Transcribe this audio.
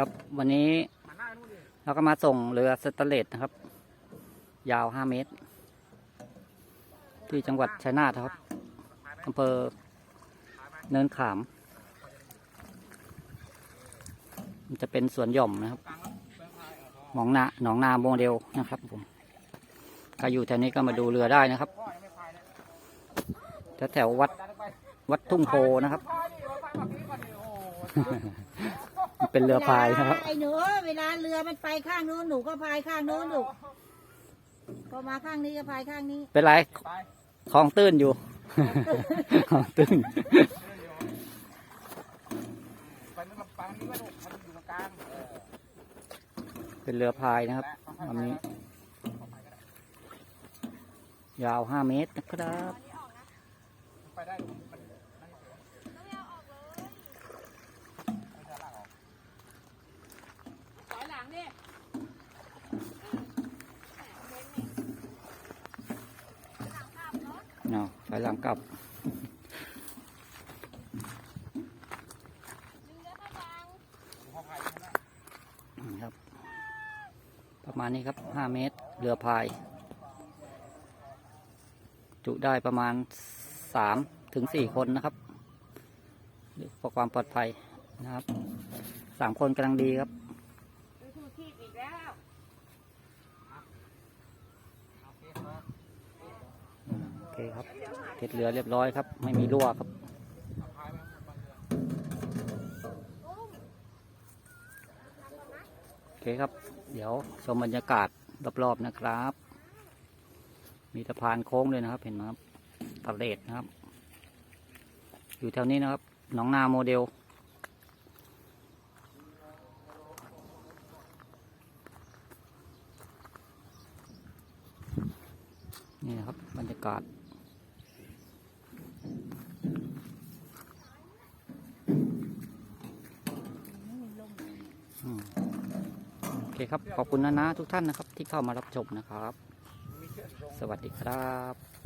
ครับวันนี้เราก็มาส่งเรือสแตเลสนะครับ ยาว5เมตร ที่จังหวัดชัยนาทครับอำเภอเนินขาม มันจะเป็นสวนหย่อมนะครับหนองนาหนองนาโมเดลนะครับผมใครอยู่แถวนี้ก็มาดูเรือได้นะครับแถววัดวัดทุ่งโพนะครับ เป็นเรือพายนะครับ ไอ้หนูเวลาเรือมันไปข้างนู้นหนูก็พายข้างนู้นลูกพอมาข้างนี้ก็พายข้างนี้เป็นไรคลองตื้นอยู่คลองตื้นไปนึกลำปางนี่ว่าลูกมันอยู่ตรงกลางเออเป็นเรือพายนะครับลำนี้ ยาวห้าเมตรนะครับ ไปได้ลูกมัน ถอยหลังดิ เนาะถอยหลังกลับครับ ประมาณนี้ครับห้าเมตร เรือพาย จุได้ประมาณสามถึงสี่คนนะครับเพื่อความปลอดภัยนะครับสามคนกำลังดีครับ ดูทูทีบอีกแล้ว โอเคครับเทเรือเรียบร้อยครับ ไม่มีรั่วครับโอเคครับ เดี๋ยวชมบรรยากาศรอบๆนะครับ มีสะพานโค้งเลยนะครับ เห็นไหมครับตะเลนะครับ อยู่แถวนี้นะครับหนองนาโมเดลนี่นะครับบรรยากาศ โอเคครับ ขอบคุณนะนะทุกท่านนะครับที่เข้ามารับชมนะครับ สวัสดีครับ